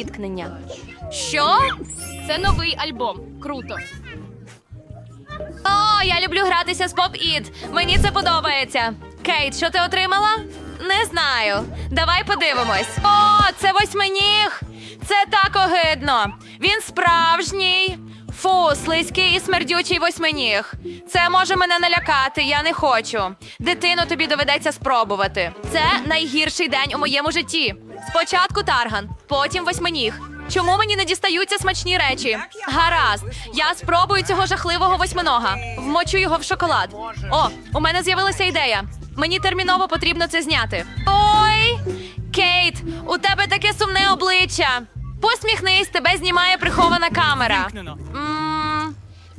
зіткнення. Що? Це новий альбом. Круто. О, я люблю гратися з поп іт. Мені це подобається. Кейт, що ти отримала? Не знаю. Давай подивимось. О, це восьминіг. Це так огидно. Він справжній. Фу, слизький і смердючий восьминіг. Це може мене налякати, я не хочу. Дитину тобі доведеться спробувати. Це найгірший день у моєму житті. Спочатку тарган, потім восьминіг. Чому мені не дістаються смачні речі? Гаразд, я спробую цього жахливого восьминога. Вмочу його в шоколад. О, у мене з'явилася ідея. Мені терміново потрібно це зняти. Ой, Кейт, у тебе таке сумне обличчя. Посміхнись, тебе знімає прихована камера.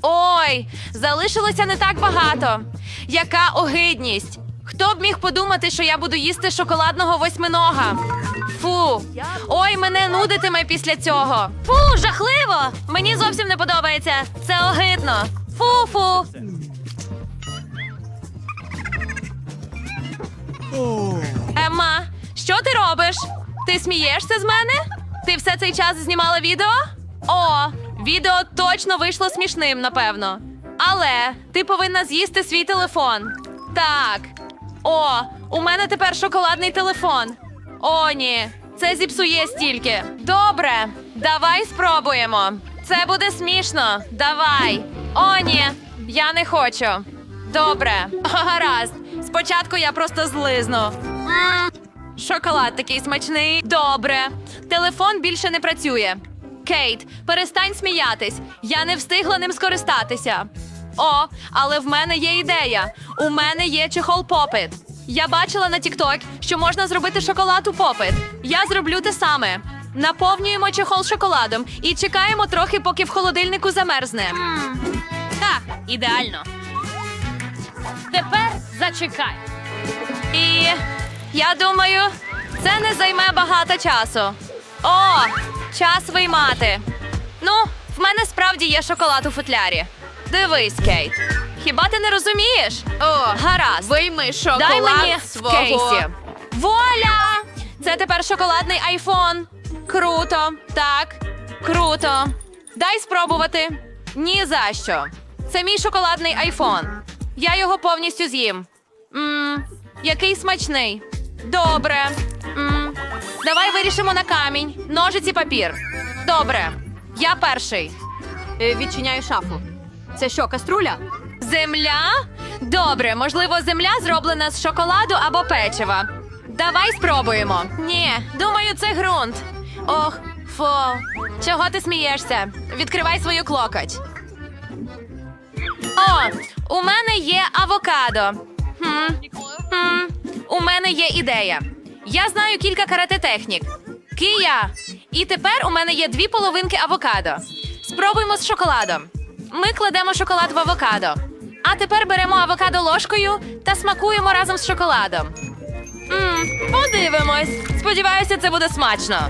Ой, залишилося не так багато. Яка огидність. Хто б міг подумати, що я буду їсти шоколадного восьминога? Фу. Ой, мене нудитиме після цього. Фу, жахливо! Мені зовсім не подобається. Це огидно. Фу-фу. Емма, що ти робиш? Ти смієшся з мене? Ти все цей час знімала відео? О, відео точно вийшло смішним, напевно. Але ти повинна з'їсти свій телефон. Так. О, у мене тепер шоколадний телефон. О, ні, це зіпсує стільки. Добре, давай спробуємо. Це буде смішно. Давай. О, ні, я не хочу. Добре, гаразд. Спочатку я просто злизну. Шоколад такий смачний. Добре. Телефон більше не працює. Кейт, перестань сміятись. Я не встигла ним скористатися. О, але в мене є ідея. У мене є чехол попит. Я бачила на TikTok, що можна зробити шоколад у попит. Я зроблю те саме. Наповнюємо чехол шоколадом і чекаємо трохи, поки в холодильнику замерзне. Так, ідеально. Тепер зачекай. І я думаю, це не займе багато часу. О, час виймати. Ну, в мене справді є шоколад у футлярі. Дивись, Кейт. Хіба ти не розумієш? О, гаразд. Вийми шоколад Дай мені в свого. кейсі. Вуаля! Це тепер шоколадний айфон. Круто, так, круто. Дай спробувати. Ні за що. Це мій шоколадний айфон. Я його повністю з'їм. Мм, який смачний. Добре. Мм, давай вирішимо на камінь. Ножиці папір. Добре. Я перший. Е, Відчиняю шафу. Це що, каструля? Земля? Добре, можливо, земля зроблена з шоколаду або печива. Давай спробуємо. Ні, думаю, це ґрунт. Ох, фу. Чого ти смієшся? Відкривай свою клокоть. О, у мене є авокадо. Хм. Хм. У мене є ідея. Я знаю кілька карате-технік. Кия. І тепер у мене є дві половинки авокадо. Спробуємо з шоколадом. Ми кладемо шоколад в авокадо. А тепер беремо авокадо ложкою та смакуємо разом з шоколадом. Мм, подивимось. Сподіваюся, це буде смачно.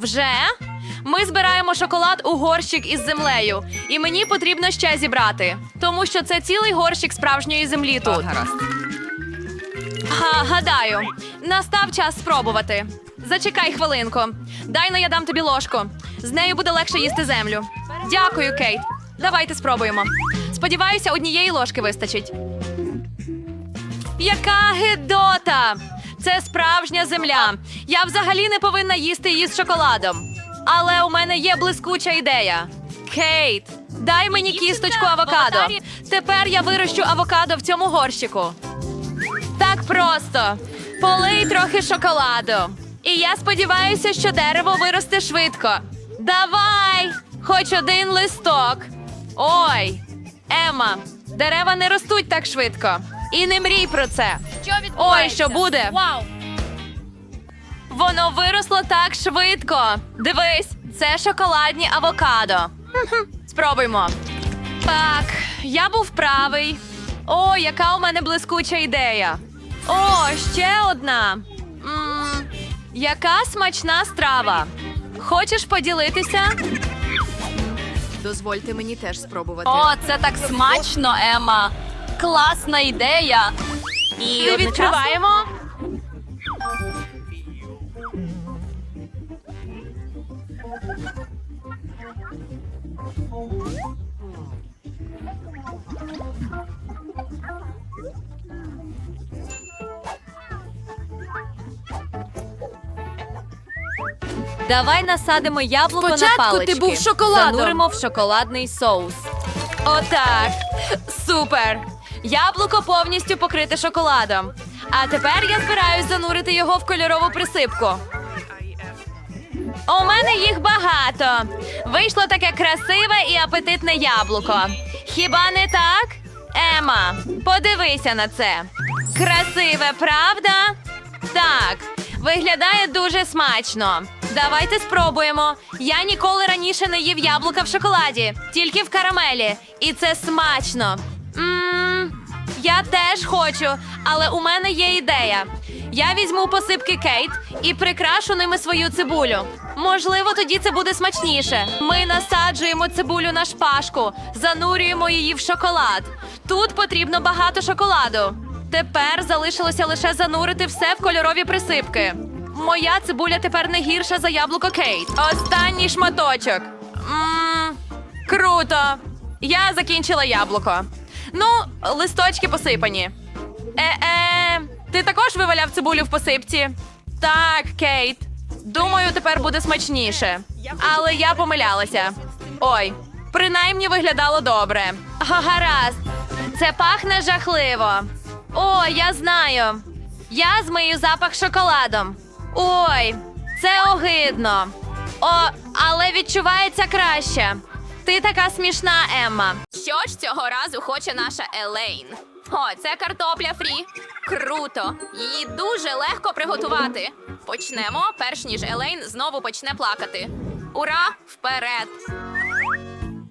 Вже? Ми збираємо шоколад у горщик із землею, і мені потрібно ще зібрати, тому що це цілий горщик справжньої землі тут. Гаразд. Га, гадаю, настав час спробувати. Зачекай хвилинку. Дай но я дам тобі ложку. З нею буде легше їсти землю. Дякую, Кейт. Давайте спробуємо. Сподіваюся, однієї ложки вистачить. Яка гидота! Це справжня земля. Я взагалі не повинна їсти її з шоколадом. Але у мене є блискуча ідея. Кейт, дай мені кісточку авокадо. Тепер я вирощу авокадо в цьому горщику. Так просто. Полий трохи шоколаду. І я сподіваюся, що дерево виросте швидко. Давай! Хоч один листок. Ой, Ема, дерева не ростуть так швидко. І не мрій про це. Що відбувається? що буде? Вау! Воно виросло так швидко. Дивись, це шоколадні авокадо. Спробуймо. Так, я був правий. О, яка у мене блискуча ідея. О, ще одна. м яка смачна страва. Хочеш поділитися? Дозвольте мені теж спробувати. О, це так смачно, Ема. Класна ідея. І одночасно- відкриваємо. Давай насадимо яблуко Спочатку на ти палички. був шоколадом. Зануримо в шоколадний соус. Отак. Супер. Яблуко повністю покрите шоколадом. А тепер я збираюсь занурити його в кольорову присипку. У мене їх багато. Вийшло таке красиве і апетитне яблуко. Хіба не так? Ема, подивися на це. Красиве, правда? Так, виглядає дуже смачно. Давайте спробуємо. Я ніколи раніше не їв яблука в шоколаді, тільки в карамелі. І це смачно. Я теж хочу, але у мене є ідея. Я візьму посипки Кейт і прикрашу ними свою цибулю. Можливо, тоді це буде смачніше. Ми насаджуємо цибулю на шпажку, занурюємо її в шоколад. Тут потрібно багато шоколаду. Тепер залишилося лише занурити все в кольорові присипки. Моя цибуля тепер не гірша за яблуко Кейт. Останній шматочок. Мм, круто. Я закінчила яблуко. Ну, листочки посипані. Е-е, ти також виваляв цибулю в посипці? Так, Кейт. Думаю, тепер буде смачніше. Але я помилялася. Ой, принаймні виглядало добре. Гаразд. Це пахне жахливо. О, я знаю. Я змию запах шоколадом. Ой, це огидно. О, але відчувається краще. Ти така смішна, Емма. Що ж цього разу хоче наша Елейн? О, це картопля фрі. Круто! Її дуже легко приготувати. Почнемо, перш ніж Елейн знову почне плакати. Ура! Вперед!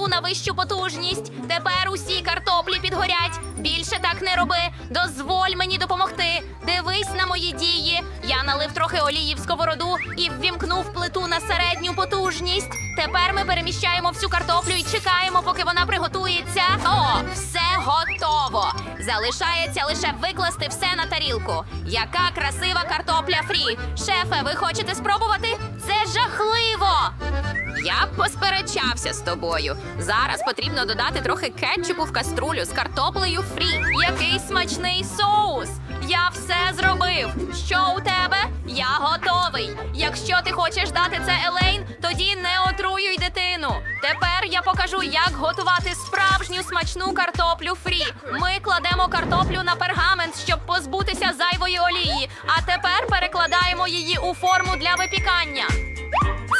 плиту на вищу потужність. Тепер усі картоплі підгорять. Більше так не роби. Дозволь мені допомогти. Дивись на мої дії. Я налив трохи олії в сковороду і ввімкнув плиту на середню потужність. Тепер ми переміщаємо всю картоплю і чекаємо, поки вона приготується. О, все готово. Залишається лише викласти все на тарілку. Яка красива картопля фрі. Шефе, ви хочете спробувати? Це жахливо. Я б посперечався з тобою. Зараз потрібно додати трохи кетчупу в каструлю з картоплею фрі. Який смачний соус! Я все зробив. Що у тебе? Я готовий. Якщо ти хочеш дати це Елейн, тоді не отруюй дитину. Тепер я покажу, як готувати справжню смачну картоплю фрі. Ми кладемо картоплю на пергамент, щоб позбутися зайвої олії. А тепер перекладаємо її у форму для випікання.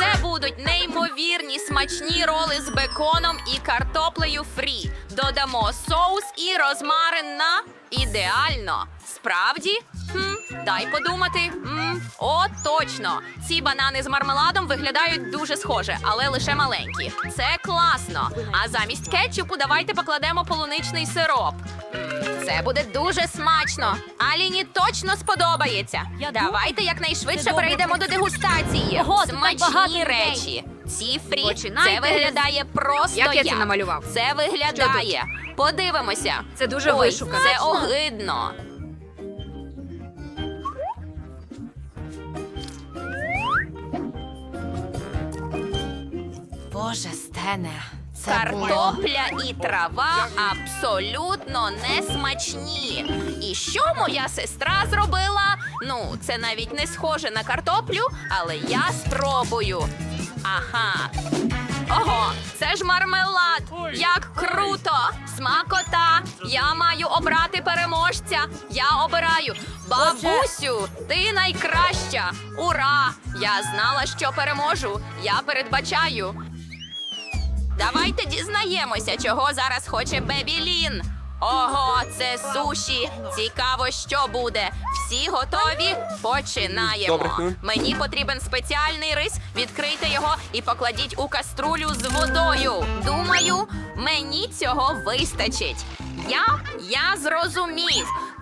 Це будуть неймовірні смачні роли з беконом і картоплею фрі. Додамо соус і розмарин на ідеально. Справді? Хм, дай подумати. М, о, точно. Ці банани з мармеладом виглядають дуже схоже, але лише маленькі. Це класно. А замість кетчупу давайте покладемо полуничний сироп. Це буде дуже смачно. Аліні точно сподобається. Давайте якнайшвидше перейдемо до дегустації. Ого, тут так багато Смачні людей. речі. Ці фрі Починайте це виглядає просто Як я це намалював? Це виглядає. Подивимося. Це дуже Ой, вишукано. Це огидно. Боже, Стене. Це Картопля і трава абсолютно не смачні. І що моя сестра зробила? Ну, це навіть не схоже на картоплю, але я спробую. Ага. Ого, це ж мармелад! Як круто! Смакота! Я маю обрати переможця. Я обираю. Бабусю, ти найкраща! Ура! Я знала, що переможу. Я передбачаю. Давайте дізнаємося, чого зараз хоче Бебі Лін. Ого, це суші. Цікаво, що буде. Всі готові? Починаємо. Добре. Мені потрібен спеціальний рис. Відкрийте його і покладіть у каструлю з водою. Думаю, мені цього вистачить. Я, я зрозумів.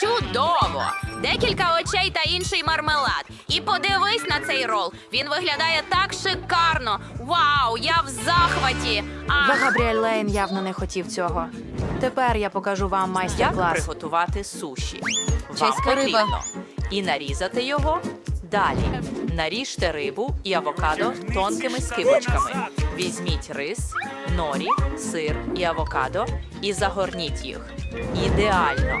Чудово! Декілька очей та інший мармелад. І подивись на цей рол. Він виглядає так шикарно. Вау, я в захваті. Ах, Габріель Лейн явно не хотів цього. Тепер я покажу вам Як майстер-клас. приготувати суші? Вам Чеська риба. потрібно і нарізати його. Далі наріжте рибу і авокадо тонкими скибочками. Візьміть рис, норі, сир і авокадо і загорніть їх. Ідеально.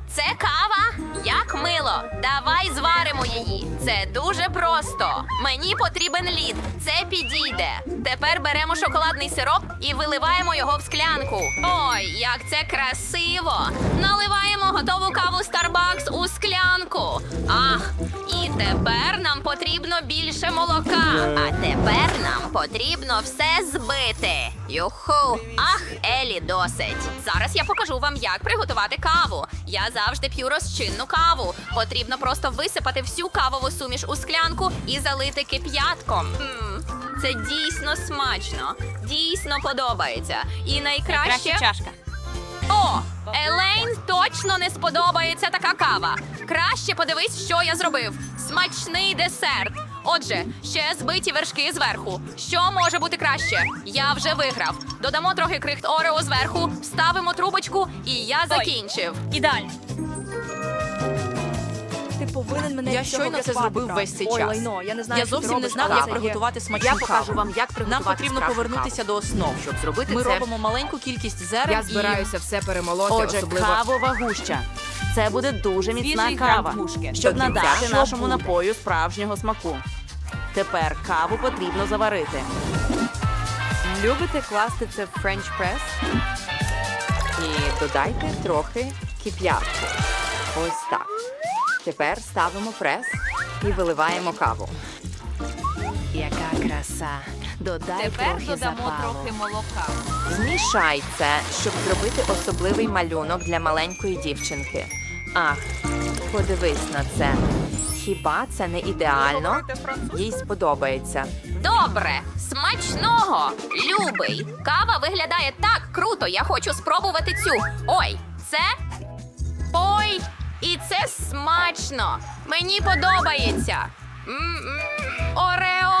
це кава? Як мило. Давай зваримо її. Це дуже просто. Мені потрібен лід. Це підійде. Тепер беремо шоколадний сироп і виливаємо його в склянку. Ой, як це красиво! Наливаємо готову каву Starbucks у склянку. Ах, і тепер нам потрібно більше молока. А тепер нам потрібно все збити. Юху, ах, Елі, досить. Зараз я покажу вам, як приготувати каву. Я завжди п'ю розчинну каву. Потрібно просто висипати всю кавову суміш у склянку і залити кип'ятком. Це дійсно смачно, дійсно подобається. І найкраще чашка. о, Елейн точно не сподобається така кава. Краще подивись, що я зробив. Смачний десерт. Отже, ще збиті вершки зверху. Що може бути краще? Я вже виграв. Додамо трохи крихт Орео зверху, вставимо трубочку, і я закінчив. Ідеально. Ти повинен мене Я щойно це зробив брат. весь цей Ой, час. лайно, я не знаю, Я що ти зовсім не робиш, знав, але як це приготувати смачну Я каву. покажу вам, як приготувати Нам потрібно справжню повернутися до основ. Щоб зробити Ми це, робимо маленьку кількість зерен я і... збираюся все перемолоти, Отже, особливо кавова гуща. Це буде дуже міцна кава, щоб надати нашому напою справжнього смаку. Тепер каву потрібно заварити. Любите класти це в френч прес? І додайте трохи кип'ятку. Ось так. Тепер ставимо прес і виливаємо каву. Яка краса! Додай Тепер трохи додамо запалу. трохи молока. Змішай це, щоб зробити особливий малюнок для маленької дівчинки. Ах, подивись на це. Хіба це не ідеально? Їй сподобається. Добре, смачного, любий. Кава виглядає так круто. Я хочу спробувати цю. Ой, це. Ой, і це смачно. Мені подобається. М-м. Орео,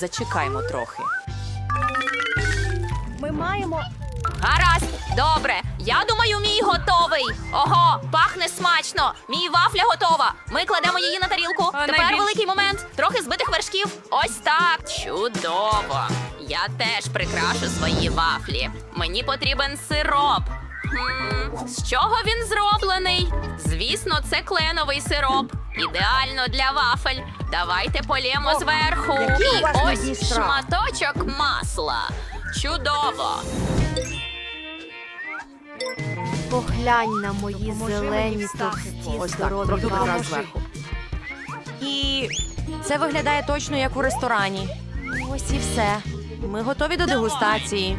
зачекаймо трохи. Ми маємо. Гаразд, добре. Я думаю, мій готовий. Ого, пахне смачно. Мій вафля готова. Ми кладемо її на тарілку. А, Тепер найбільш- великий момент. Трохи збитих вершків. Ось так. Чудово. Я теж прикрашу свої вафлі. Мені потрібен сироп. Хм, з чого він зроблений? Звісно, це кленовий сироп. Ідеально для вафель. Давайте полємо зверху. І ось шматочок масла. Чудово. Поглянь на мої зелені товсті Ось так, здорові трохи вафлі. зверху. І це виглядає точно як у ресторані. Ось і все. Ми готові до дегустації.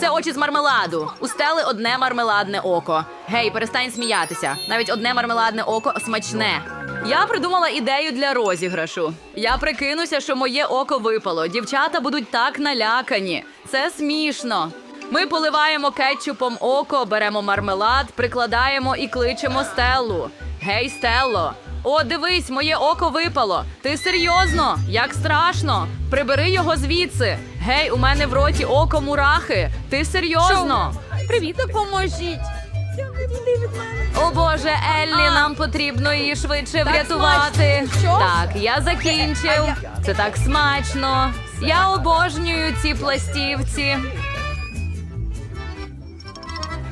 Це очі з мармеладу. У стели одне мармеладне око. Гей, перестань сміятися. Навіть одне мармеладне око смачне. Я придумала ідею для розіграшу. Я прикинуся, що моє око випало. Дівчата будуть так налякані. Це смішно. Ми поливаємо кетчупом око, беремо мармелад, прикладаємо і кличемо Стеллу. Гей, Стелло! О, дивись, моє око випало. Ти серйозно? Як страшно? Прибери його звідси. Гей, у мене в роті око мурахи. Ти серйозно? Привіт, допоможіть. О Боже, Еллі, нам потрібно її швидше врятувати. Так, я закінчив. Це так смачно. Я обожнюю ці пластівці.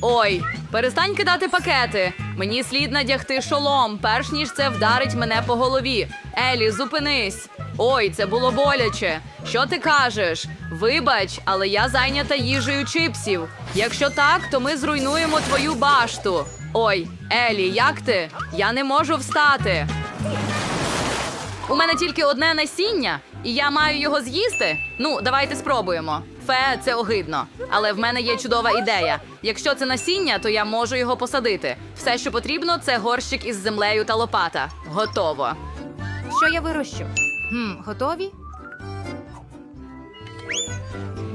Ой, перестань кидати пакети. Мені слід надягти шолом, перш ніж це вдарить мене по голові. Елі, зупинись. Ой, це було боляче. Що ти кажеш? Вибач, але я зайнята їжею чипсів. Якщо так, то ми зруйнуємо твою башту. Ой, Елі, як ти? Я не можу встати. У мене тільки одне насіння, і я маю його з'їсти. Ну, давайте спробуємо. Фе, це огидно. Але в мене є чудова ідея. Якщо це насіння, то я можу його посадити. Все, що потрібно, це горщик із землею та лопата. Готово. Що я вирощу? Хм, готові?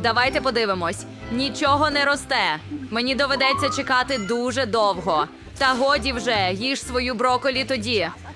Давайте подивимось. Нічого не росте. Мені доведеться чекати дуже довго. Та годі вже, їж свою броколі тоді.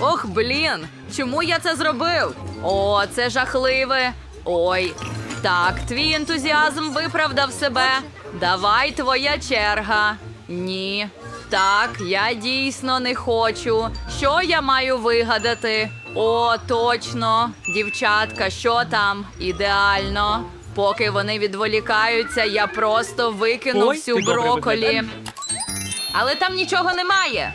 Ох, блін, чому я це зробив? О, це жахливе. Ой, так, твій ентузіазм виправдав себе. Давай твоя черга. Ні. Так, я дійсно не хочу. Що я маю вигадати? О, точно. Дівчатка, що там? Ідеально. Поки вони відволікаються, я просто викину Ой, всю ти добре броколі. Але там нічого немає.